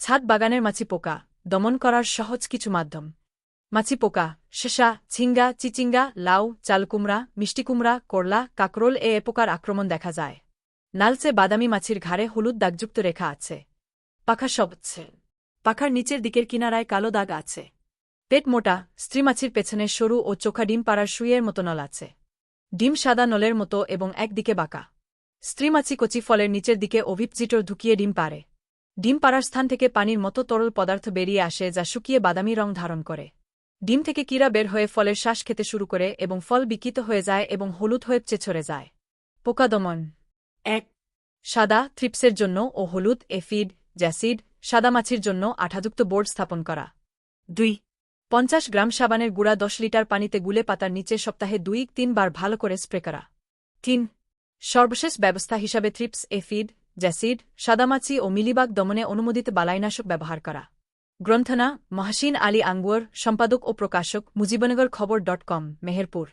ছাদ বাগানের মাছি পোকা, দমন করার সহজ কিছু মাধ্যম। মাছি পোকা শেষা ঝিঙ্গা, চিচিঙ্গা, লাউ, চালকুমড়া, মিষ্টিকুমড়া, করলা, কাকরোল এ পোকার আক্রমণ দেখা যায়। নালচে বাদামি মাছির ঘাড়ে হলুদ দাগযুক্ত রেখা আছে। পাখা সবচ্ছে পাখার নিচের দিকের কিনারায় কালো দাগ আছে। পেট মোটা, স্ত্রী মাছির পেছনে সরু ও চোখা ডিম পাড়ার শুইয়ের মতো নল আছে। ডিম সাদা নলের মতো এবং একদিকে বাঁকা। স্ত্রী মাছি কচি ফলের নিচের দিকে অভিপজিটর ঢুকিয়ে ডিম পারে ডিম পাড়ার স্থান থেকে পানির মতো তরল পদার্থ বেরিয়ে আসে যা শুকিয়ে বাদামি রং ধারণ করে। ডিম থেকে কিরা বের হয়ে ফলের শ্বাস খেতে শুরু করে এবং ফল বিকিত হয়ে যায় এবং হলুদ হয়ে চেছড়ে যায়। পোকা দমন এক, সাদা থ্রিপসের জন্য ও হলুদ, এফিড, জ্যাসিড, সাদা মাছির জন্য আঠাযুক্ত বোর্ড স্থাপন করা। দুই, পঞ্চাশ গ্রাম সাবানের গুঁড়া দশ লিটার পানিতে গুলে পাতার নিচে সপ্তাহে দুই তিনবার ভালো করে স্প্রে করা। তিন, সর্বশেষ ব্যবস্থা হিসাবে থ্রিপস, এফিড জ্যাসিড সাদামাচি ও মিলিবাগ দমনে অনুমোদিত বালাইনাশক ব্যবহার করা। গ্রন্থনা, মহাসিন আলী আঙ্গুয়ার সম্পাদক ও প্রকাশক, মুজিবনগর খবর ডট কম, মেহেরপুর।